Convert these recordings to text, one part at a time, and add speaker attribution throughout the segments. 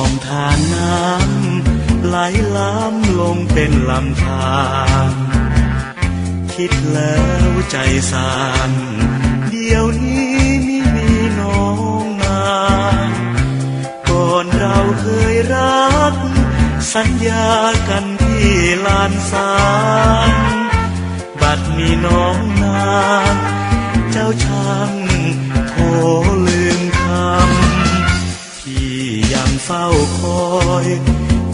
Speaker 1: อมทานน้ำไหลล้ำลงเป็นลำธารคิดแล้วใจสั่นเดี๋ยวนี้ไม่มีน้องมาก่อนเราเคยรัก สัญญากันที่ลานสาร เฝ้าคอย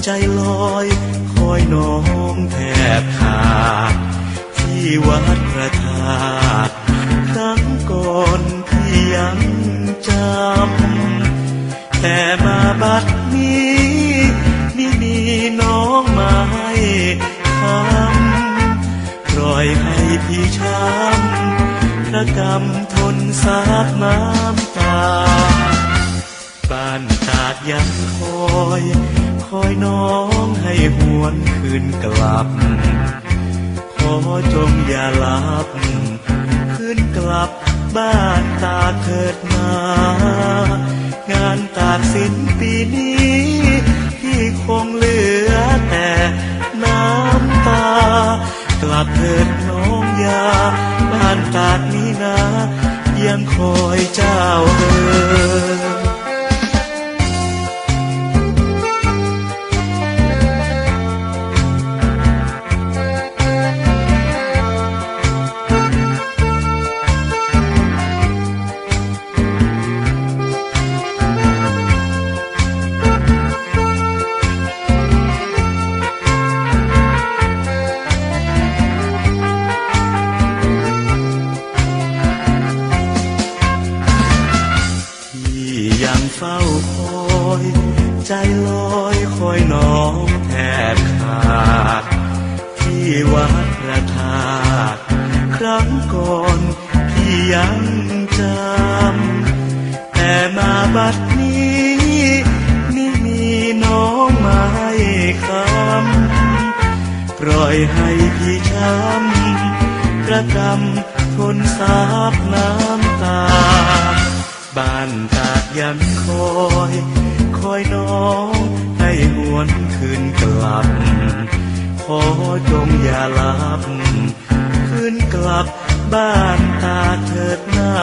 Speaker 1: ใจลอยคอยน้องแทบขาดที่วัดพระธาตุครั้งก่อนที่ยังจำแต่มาบัดนี้ไม่มีน้องมาให้คำปล่อยให้พี่ช้ำระกำทนสาดน้ำตา บ้านตาดยังคอย คอยน้องให้หวนคืนกลับ ขอจงอย่าลับ คืนกลับบ้านตาเถิดมา งานตาสินปีนี้ ที่คงเหลือแต่น้ำตา กลับเถิดน้องยา บ้านตากนี้นะ ยังคอยเจ้าเอ๋ ใจลอยคอยน้องแทบขาด ที่วัดพระธาตุครั้งก่อนที่ยังจำแต่มาบัดนี้ไม่มีน้องมาให้คำปล่อยให้พี่ช้ำระกำทนสาบน้ำตา บ้านตากยังคอย คอยน้องให้หวนคืนกลับ ขอจงอย่าลับ คืนกลับบ้านตาเถิดนา